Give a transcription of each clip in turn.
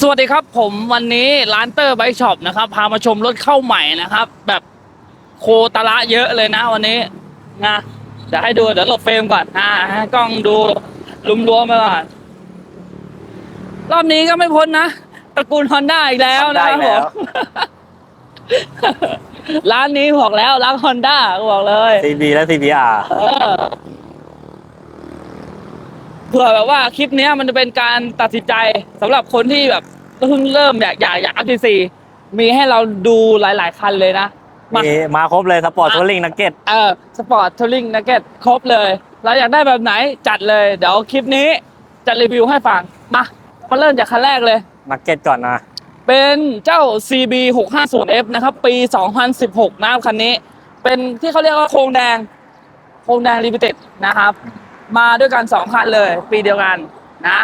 สวัสดีครับผมวันนี้ร้านเตอร์ไบช็อปนะครับพามาชมรถเข้าใหม่นะครับ แบบโคตรละเยอะเลยนะวันนี้นะเดี๋ยวให้ดูเดี๋ยวหลบเฟรมก่อนอ่าให้กล้องดูลุมรวมๆไปก่อนรอบนี้ก็ไม่พ้นนะตระกูลฮอนด้าอีกแล้วนะครับ Honda ผม ร้านนี้บอกแล้วร้านฮอนด้าบอกเลย CB และ CBR เออ เผื่อแบบว่าคลิปเนี้ยมันจะเป็นการตัดสินใจสำหรับคนที่แบบเพิ่งเริ่มอยากอยากอยากอัพทีซีมีให้เราดูหลาย ๆ คันเลยนะมามีมาครบเลยสปอร์ตอะทัวริงนักเก็ตเออสปอร์ตทัวริงนักเก็ตครบเลย เราอยากได้แบบไหนจัดเลย เดี๋ยวคลิปนี้จะรีวิวให้ฟังมามาเริ่มจากคันแรกเลยนักเก็ตก่อนนะ เป็นเจ้า CB 650F นะครับ ปี 2016 นะครับคันนี้ เป็นที่เขาเรียกว่าโครงแดง โครงแดงลิมิเต็ดนะครับ มาด้วยกัน2คันเลย ปีเดียวกันนะ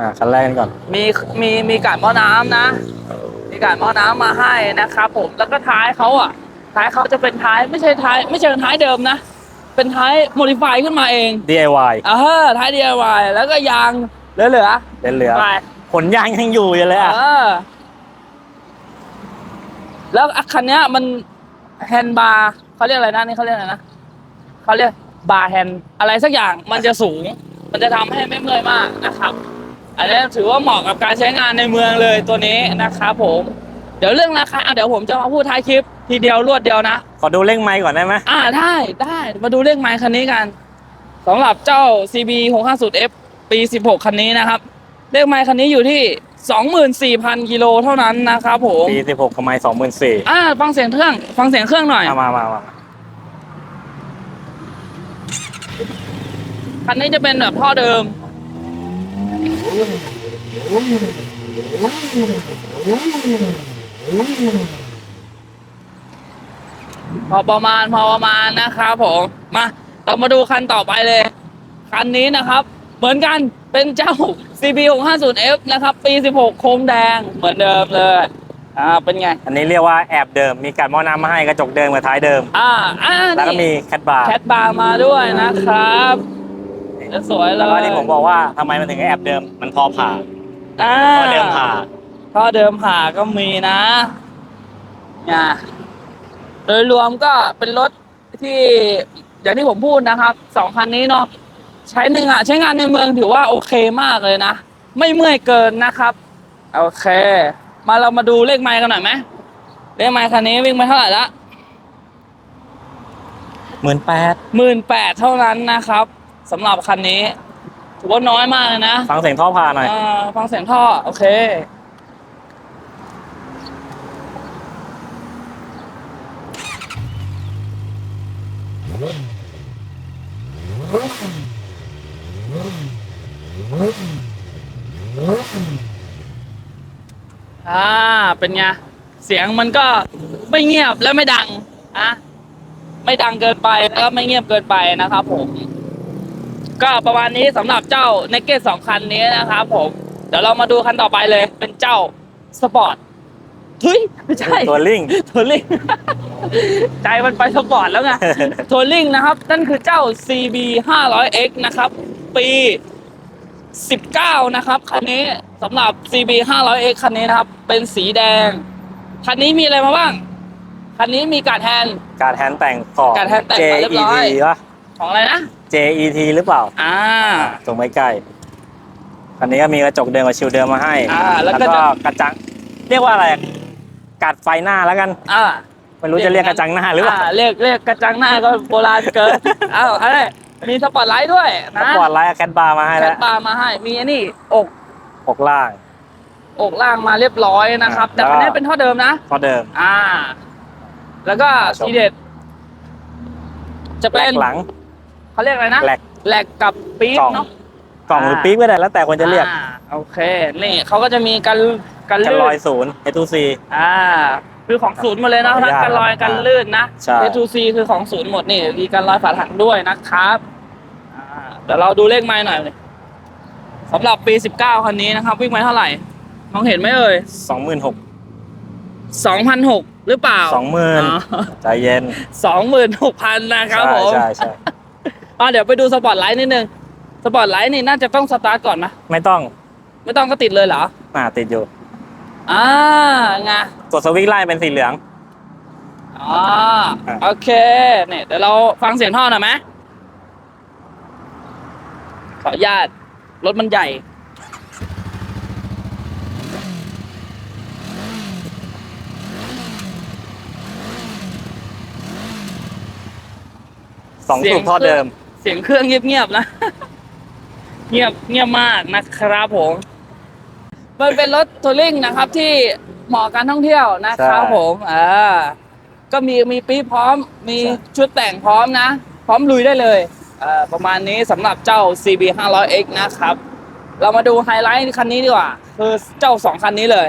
อ่าคันแรกกันก่อน มีมีมีการหม้อน้ำนะ มีการหม้อน้ำมาให้นะครับผมแล้วก็ท้ายเขาอะ ท้ายเขาจะเป็นท้ายไม่ใช่ท้าย ไม่ใช่ท้ายเดิมนะ เป็นท้ายโมดิฟายขึ้นมาเอง DIY เออท้าย DIY แล้วก็ยางเหลือเหลือๆไปๆขนยางยังอยู่อยู่เลยอะ เออ แล้วคันเนี้ยมันแฮนด์บาร์เขาเรียกอะไรนะนี่เขาเรียกอะไรนะเขาเรียก บาร์แฮนด์อะไรสักอย่างมันจะสูง มันจะทำให้ไม่เมื่อยมากนะครับ อันนี้ถือว่าเหมาะกับการใช้งานในเมืองเลยตัวนี้นะครับผม เดี๋ยวเรื่องราคาเดี๋ยวผมจะมาพูดท้ายคลิป ทีเดียวรวดเดียวนะ ขอดูเร่งไมค์ก่อนได้ไหมอ่าได้ได้มาดูเลขไมค์คันนี้กันสำหรับเจ้า CB 650F ปี 16 คันนี้นะครับเลขไมค์คันนี้อยู่ที่ 24,000กิโลเท่านั้นนะครับผมปี16กับไมค์24,000อ่าฟังเสียงเครื่อง ฟังเสียงเครื่องหน่อย มามามามา คันนี้จะเป็นแบบท่อเดิม พอประมาณพอประมาณนะครับผมมาเรามาดูคันต่อไปเลย คันนี้นะครับ เหมือนกันเป็นเจ้า CB 650F นะครับ ปี 16 โคมแดงเหมือนเดิมเลยอ่าเป็นไง อันนี้เรียกว่าแอบเดิม มีการหม้อน้ำมาให้กระจกเดิมกับท้ายเดิม อ่าอ่าแล้วก็มีแคทบาร์แคทบาร์มาด้วยนะครับ สวยเลแล้วก็ยที่ผมบอกว่าทำไมมันถึงแอบเดิม มันพอผ่าอ่าพอเดิมผ่าท่อเดิมผ่าก็มีนะเนี่ยโดยรวมก็เป็นรถที่อย่างที่ผมพูดนะครับสองคันนี้เนาะใช้หนึ่งอะใช้งานในเมืองถือว่าโอเคมากเลยนะ ไม่เมื่อยเกินนะครับโอเค มาเรามาดูเลขไมล์กันหน่อยไหมเลขไมล์คันนี้วิ่งไปเท่าไหร่ละหมื่นแปดหมื่นแปดเท่านั้นนะครับ สำหรับคันนี้ ถือว่าน้อยมากเลยนะฟังเสียงท่อผ่าหน่อย อ่าฟังเสียงท่อ โอเค อ่า เป็นไง เสียงมันก็ไม่เงียบและไม่ดัง อะ ไม่ดังเกินไปแล้วก็ไม่เงียบเกินไปนะครับผม ก็ประมาณนี้สำหรับเจ้า n นเก t สองคันนี้นะครับผม เดี๋ยวเรามาดูคันต่อไปเลย เป็นเจ้าสปอร์ตเฮ้ยไม่ใช่ ตัวลิง ทัวริง ใจมันไปสปอร์ตแล้วไง ทัวริงนะครับ นั่นคือเจ้า CB 500X นะครับ ปี 19 นะครับ คันนี้สำหรับ CB 500X คันนี้นะครับ เป็นสีแดง คันนี้มีอะไรมาบ้าง คันนี้มีการดแฮนด์ การแฮนด์แต่งของ การแฮนด์แต่งมาเรียบร้อย JET ปะ ของอะไรนะ JET หรือเปล่าอ่าตรงไม่ใกล้คันนี้ก็มีกระจกเดิมกับชิลเดิมมาให้อ่าแล้วก็ก็ กระจัง เรียกว่าอะไรกัดไฟหน้าแล้วกันอ่าไม่รู้จะเรียกกระจังหน้าหรือเปล่าเรียกเรียกกระจังหน้าก็โบราณเกินอ้าวอะไรมีสปอตไลท์ด้วยสนะปอร์ตไลท์แคทบาร์มาให้แคแล้ทวบาร์มาให้มีอันนี้อกหกล่าง อกล่างมาเรียบร้อยนะครับอ่าแต่คันนี้เป็นท่อเดิมนะ ก็เดิม อ่า แล้วก็ชมทีเด็ดจะแหลเป็นกหลัง เขาเรียกอะไรนะแหลกแหลกกับปี๊บกล่อง เนาะ กล่องหรืออ่า ปี๊บก็ได้แล้วแต่คนจะเรียกอ่าโอเค นี่เขาก็จะมีกันกันกันลื่ลอยนศูนย์เอทูซี อ่า คือของศูนย์หมดเลยนะขออนุทั้งญาตกันลอยครับกันลื่นนะใช่ A2C คือของศูนย์หมดนี่มีกันลอยฝาถังด้วยนะครับอ่าเดี๋ยวเราดูเลขไม้หน่อยเลยสำหรับปี 19 คันนี้นะครับ วิ่งไปเท่าไหร่ มองเห็นไหมเอ่ยสองหมื่นหก2,006หรือเปล่าสองหมื่นใจเย็นสองหมื่นหกพันนะครับผม ใช่ใช่ อะเดี๋ยวไปดูสปอตไลท์นิดนึงสปอตไลท์นี่น่าจะต้องสตาร์ทก่อนนะไม่ต้องไม่ต้องก็ติดเลยเหรออ่าติดอยู่อ่าไงกดสวิตช์ไล่เป็นสีเหลืองอ๋อโอเคเนี่ยเดี๋ยวเราฟังเสียงท่อหน่อยไหมขออนุญาตรถมันใหญ่สองสูบท่อเดิม เสียงเครื่องเงียบๆนะ เงียบเงียบมากนะครับผมมันเป็นรถทัวริงนะครับ ที่เหมาะการท่องเที่ยวนะครับใช่ผมอ่าก็มีมีปี๊บพร้อม มีใช่ชุดแต่งพร้อมนะ พร้อมลุยได้เลยเอ่อประมาณนี้สำหรับเจ้า CB 500X นะครับ เรามาดูไฮไลท์คันนี้ดีกว่า คือเจ้าสองคันนี้เลย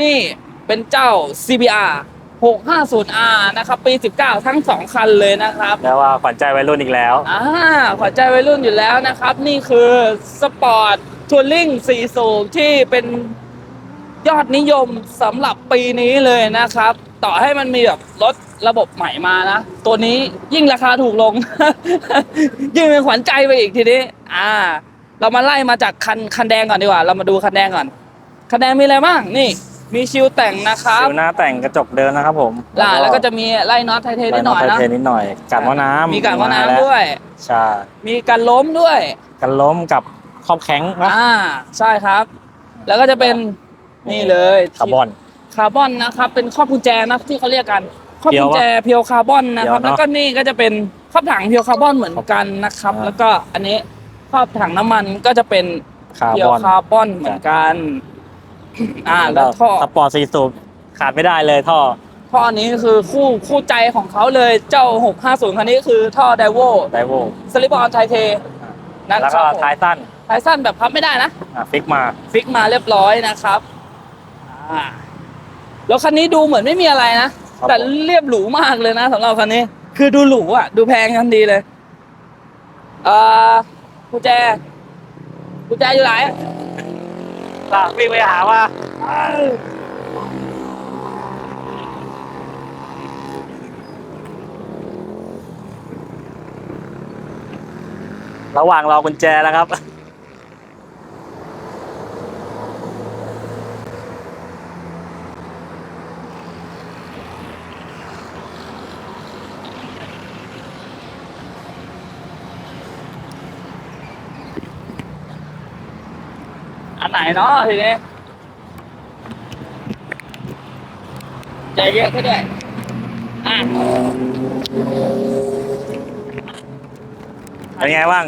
นี่เป็นเจ้า CBR 650R นะครับปี 19 ทั้งสองคันเลยนะครับแล้วว่าขวัญใจวัยรุ่นอีกแล้วอ่าขวัญใจวัยรุ่นอยู่แล้วนะครับ นี่คือสปอร์ตทัวริงสี่สูบที่เป็นยอดนิยมสำหรับปีนี้เลยนะครับ ต่อให้มันมีแบบรถระบบใหม่มานะ ตัวนี้ยิ่งราคาถูกลง ยิ่งเป็นขวัญใจไปอีกทีนี้ อ่า เรามาไล่มาจากคันคันแดงก่อนดีกว่า เรามาดูคันแดงก่อน คันแดงมีอะไรบ้างนี่ มีชิลแต่งนะครับ ชิวหน้าแต่งกระจกเดินนะครับผมล่ะแล้วก็จะมีไล่น็อตไทเทนิดหน่อยไลนะเทนิดหน่อยกัดหม้อน้ำมีการว่าแล้น้ำด้วย ใช่ มีการล้มด้วย กันล้มกับครอบแข็งนะอ่าใช่ครับ แล้วก็จะเป็นนี่เลยคาร์บอนคาร์บอนนะครับเป็นครอบกุญแจนะที่เขาเรียกกันครอบเพียวกุญแจเพียวคาร์บอนนะครับเพียวเนอะแล้วก็นี่ก็จะเป็นครอบถังเพียวคาร์บอนเหมือนกันนะครับอ่าแล้วก็อันนี้ครอบถังน้ำมันก็จะเป็นคาร์เพียบวอนคาร์บอนเหมือนกัน อ่าแล้วท่อสปอร์ตซีสูบขาดไม่ได้เลยท่อ ท่อนี้คือคู่คู่ใจของเขาเลยเจ้า 650 คันนี้คือท่อไดโวไดโวสลิปออนไทเทนะแล้วคก็รับผมท้ายสั้นท้ายสั้นแบบพับไม่ได้นะ อะฟิกมา ฟิกมาเรียบร้อยนะครับอ่าแล้วคันนี้ดูเหมือนไม่มีอะไรนะ ครับแต่เรียบหรูมากเลยนะสำหรับคันนี้ คือดูหรูอะ ดูแพงกันดีเลยอ่ากุญแจกุญแจอยู่ไหน ล่ะวิ่งไปหาว่าระหว่างรอกุญแจแล้วครับ ไหนเนาะทีนี้ใจเยอะขึ้นด้วยอะเป็นไงบ้าง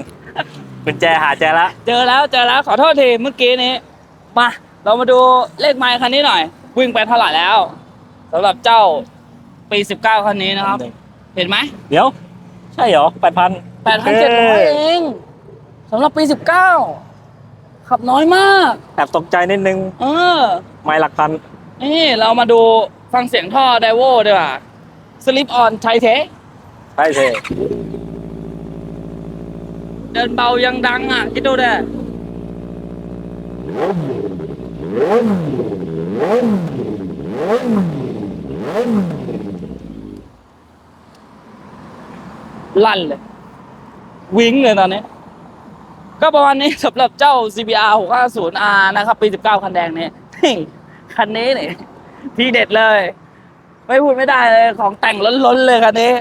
กุญแจหาเจอแล้วเจอแล้วเจอแล้วขอโทษทีเมื่อกี้นี้ มา เรามาดูเลขไมล์คันนี้หน่อย วิ่งไปเท่าไหร่แล้วสำหรับเจ้าปี 19 คันนี้นะครับ เห็นไหมเดี๋ยว ใช่เหรอแปดพัน8,700เองสำหรับปี 19 ขับน้อยมากแอบตกใจนิดนึง เออไม่หลักพัน นี่เรามาดูฟังเสียงท่อไดโวดีกว่า Slip on ไทเทใช่เทเดินเบายังดังอะ คิดดูเด้ลั่นเลย วิ้งเลยตอนนี้ ก็ประมาณนี้สำหรับเจ้า CBR 650R นะครับ ปี 19 คันแดงนี้นี่คันนี้นี่ที่เด็ดเลย ไม่พูดไม่ได้เลยของแต่งล้นๆเลยคันนี้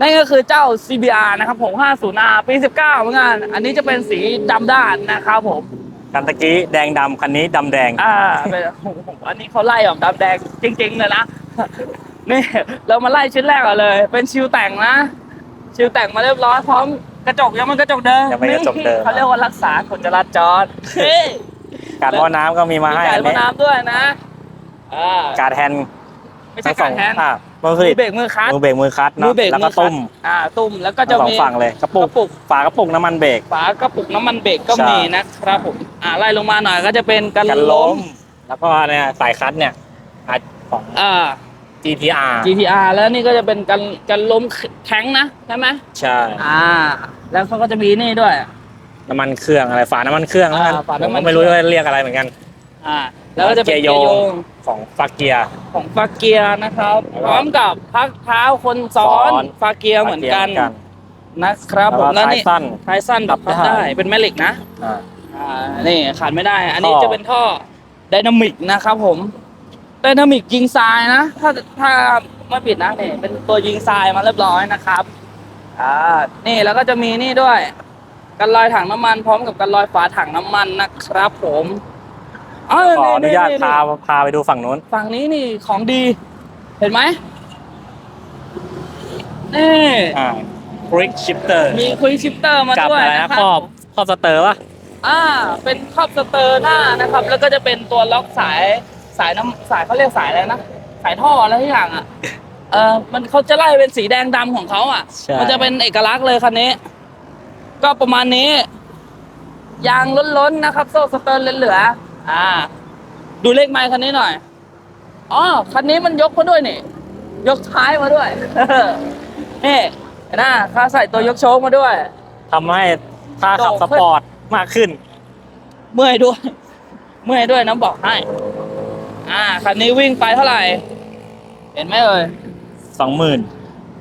นั่นก็คือเจ้า CBR นะครับ 650R ปี 19 เหมือนกัน อันนี้จะเป็นสีดำด้านนะครับผมคันตะกี้แดงดำคันนี้ดำแดง อ่าเป็นโอ้โหอันนี้เขาไล่แบบดำแดงจริงๆเลยนะ นี่เรามาไล่ชิ้นแรกก่อนเลย เป็นชิวแต่งนะ ชิวแต่งมาเรียบร้อยพร้อม กระจกยังมันกระจกเดิมยังเป็นกระจกเดิม นี่เขาเรียกว่ารักษากฎจราจรเฮ้ยการหม้อน้ำก็มีมามีให้กาอัรนมานี้น้ำด้วยนะอ่าการแฮนด์ไม่ใช่การแทนอะมือมืคืออเบรกมือคลัตช์มือเบรกมือคลัตช์มืเนาะอเบรกแล้วมืก็อคลัตตุ้ช์มอ่าตุ้มแล้วก็จะสองมี ฝั่งเลยกระปุกกระปุก ฝากระปุกน้ำมันเบรก ฝากระปุกน้ำมันเบรกก็ใช่ มีนะครับผมอ่าไล่ลงมาหน่อยก็จะเป็นกันกันล้ล้มม แล้วก็เนี่ยสายคัดเนี่ยอาจของอ่า GTR GTR แล้วนี่ก็จะเป็นกันกันล้มแข็งนะใช่ไหมใช่ อ่า แล้วเขาก็จะมีนี่ด้วย น้ำมันเครื่องอะไรฝาน้ำมันเครื่องแล้วกันอ่าฝาผมน้ำมันก็ไม่รู้ว่าเรียกอะไรเหมือนกันอ่า แล้วก็จะเป็นเกีเกียยร์ร์โยโยงงของฟักเกียร์ ของฟาเกียร์นะครับแล้วก็พร้อมกับพักเท้าคนซ้อนซ้อน ฟาเกียร์เหมือนกันนะครับแล้วผมก็แล้วท้ายนี่สั้น ท้ายสั้นแบบพับพับได้ ได้เป็นแม่เหล็กนะ อ่า อ่า นี่ขาดไม่ได้ อันนี้ท่อจะเป็นท่อไดดนามิกนะครับผม ไดนามิกยิงทรายนะ ถ้าถ้าไม่ผิดนะนี่เป็นตัวยิงทรายมาเรียบร้อยนะครับอ่านี่แล้วก็จะมีนี่ด้วย กันลอยถังน้ำมันพร้อมกับกันลอยฝาถังน้ำมันนะครับ ผมเาขออนุญาตนี่พานี่พาไปดูฝั่งนู้น ฝั่งนี้นี่ของดี เห็นไหมนี่อ่าคริกชิปเตอร์มีคุยชิปเตอร์มากับด้วยอะไรนะนะครับครอบครอบสเตอร์ป่ะ อ่า เป็นครอบสเตอร์หน้านะครับ แล้วก็จะเป็นตัวล็อกสาย สายน้ำสายเขาเรียกสายอะไรนะสายท่ออะไรทุกอย่างอะเออมันเขาจะไล่เป็นสีแดงดำของเขาอะ ใช่ มันจะเป็นเอกลักษณ์เลยคันนี้ ก็ประมาณนี้ ยางล้นๆนะครับ โซ่สเตอร์เหลือๆอ่า ดูเลขไมค์คันนี้หน่อยอ๋อคันนี้มันยกมาด้วยนี่ ยกท้ายมาด้วย นี่เห็นหน้าค่าใส่ตัวยกโชคมาด้วย ทำให้ถ้าขับโด่สงขึ้นปอร์ตมากขึ้น เมื่อยด้วย เมื่อยด้วยน้ำบอกให้ อ่าคันนี้วิ่งไปเท่าไหร่ เห็นไหมเอ่ยสองหมื่น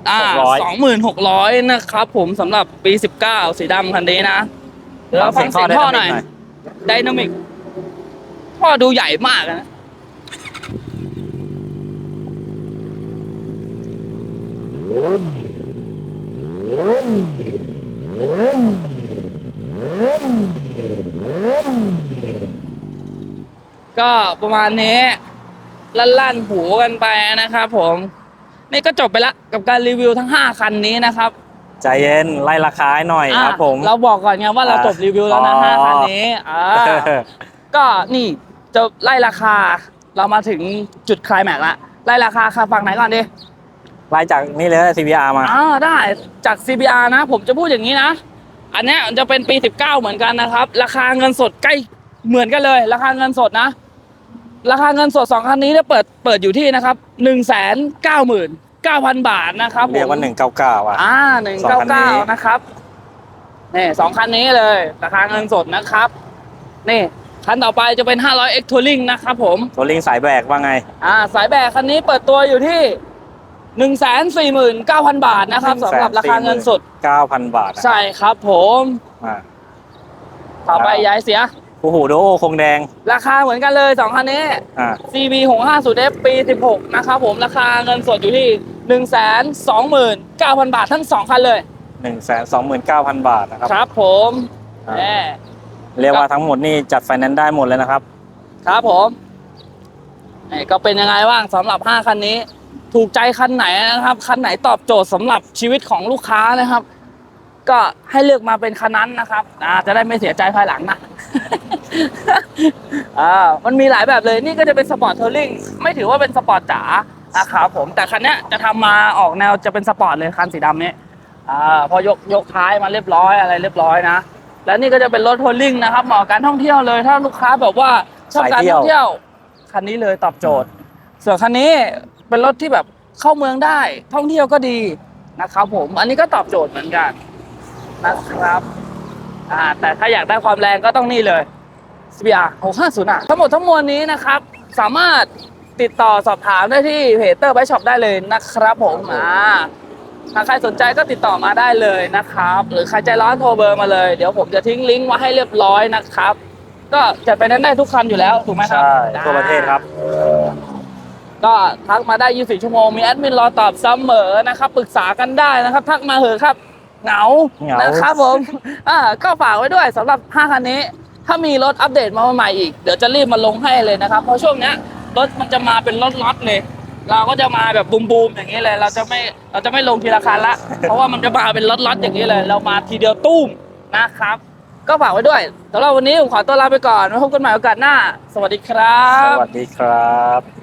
อ่า600 สองหมื่นหกร้อยนะครับผมสำหรับปีสิบเก้าสีดำคันนี้นะเดี๋ยวเราฟังเสียงท่อหน่อยไดนามิกท่อดูใหญ่มากนะ ก็ประมาณนี้ลั่นๆหูกันไปนะครับผมนี่ก็จบไปละกับการรีวิวทั้ง 5 คันนี้นะครับใจเย็นไล่ราคาให้หน่อยครับผมอะเราบอกก่อนไงว่าเราจบรีวิวแล้วนะอ๋อห้าคันนี้อ่าก็นี่จะไล่ราคา เรามาถึงจุดไคลายแม็กซ์ละไล่ราคาค่ะฝั่งไหนก่อนดีไล่จากนี่เลย CBR มาอ่าได้จาก CBR นะ ผมจะพูดอย่างนี้นะ อันเนี้ยจะเป็นปี 19 เหมือนกันนะครับ ราคาเงินสดใกล้เหมือนกันเลย ราคาเงินสดนะ ราคาเงินสดสองคันนี้เนี่ยเปิดเปิดอยู่ที่นะครับหนึ่งแสนเก้าหมื่นเก้าพันบาทนะครับผมเรียกว่า199อะอ่าหนึ่งสองเก้าคันนี้เก้านะครับนี่สองคันนี้เลย ราคาเงินสดนะครับ นี่คันต่อไปจะเป็น 500 X Touring นะครับผมตัวลิงสายแบกว่าไง อ่า สายแบกคันนี้เปิดตัวอยู่ที่ 149,000 บาทนะครับสำหรับราคาเงินสด 9,000 บาทนะใช่ครับผมอ่าต่อไปย้ายเสีย คู่หูโดโอคงแดง ราคาเหมือนกันเลยสองคันนี้ อ่า CB 650 F ปี 16 นะครับผมราคาเงินสดอยู่ที่ 129,000 บาททั้งสองคันเลย129,000บาทนะครับครับผมอ่าแหมเรียกว่าทั้งหมดนี่จัดไฟแนนซ์ได้หมดเลยนะครับ ครับผมนี่ก็เป็นยังไงบ้างสำหรับ 5 คันนี้ ถูกใจคันไหนนะครับ คันไหนตอบโจทย์สำหรับชีวิตของลูกค้านะครับ ก็ให้เลือกมาเป็นคันนั้นนะครับอ่าจะได้ไม่เสียใจภายหลังนะ อ่ามันมีหลายแบบเลยนี่ก็จะเป็นสปอร์ตเทอร์ลิงไม่ถือว่าเป็นสปอร์ตจ๋านะครับผมแต่คันเนี้ยจะทำมาออกแนวจะเป็นสปอร์ตเลยคันสีดำนี้อ่าพอยกยกท้ายมาเรียบร้อยอะไรเรียบร้อยนะแล้วนี่ก็จะเป็นรถทัวริงนะครับเหมาะกับการท่องเที่ยวเลย ถ้าลูกค้าแบบว่าชอบการท่องเที่ยวคันนี้เลยตอบโจทย์ ส่วนคันนี้เป็นรถที่แบบเข้าเมืองได้ท่องเที่ยวก็ดีนะครับผมอันนี้ก็ตอบโจทย์เหมือนกันนะครับ อ่าแต่ถ้าอยากได้ความแรงก็ต้องนี่เลย CBR 650อะทั้งหมดทั้งมวลนี้นะครับ สามารถติดต่อสอบถามได้ที่เพจเตอร์ไบช็อปได้เลยนะครับผมอ่าถ้าใครสนใจก็ติดต่อมาได้เลยนะครับ หรือใครใจร้อนโทรเบอร์มาเลย เดี๋ยวผมจะทิ้งลิงก์ไว้ให้เรียบร้อยนะครับ ก็จัดไปนั้นได้ทุกคันอยู่แล้วถูกไหมครัใช่ทั่วประเทศครับ ก็ทักมาได้ 24 ชั่วโมง มีแอดมินรอตอบเสมอนะครับ ปรึกษากันได้นะครับ ทักมาเหอะครับ เหงาเหงาน นะครับผม อ่าก็ฝากไว้ด้วยสำหรับ 5 คันนี้ ถ้ามีรถอัปเดตมาใหม่อีก เดี๋ยวจะรีบมาลงให้เลยนะครับ เพราะช่วงเนี้ยรถมันจะมาเป็นรถล็อตเลย เราก็จะมาแบบบูมๆอย่างนี้เลย เราจะไม่เราจะไม่ลงทีละคันละ เพราะว่ามันจะมาเป็นล็อตๆอย่างนี้เลย เรามาทีเดียวตุ้มนะครับ ก็ฝากไว้ด้วยสำหรับวันนี้ผมขอตัวลาไปก่อนไว้พบกันใหม่โอกาสหน้า สวัสดีครัสบวัสดีครับ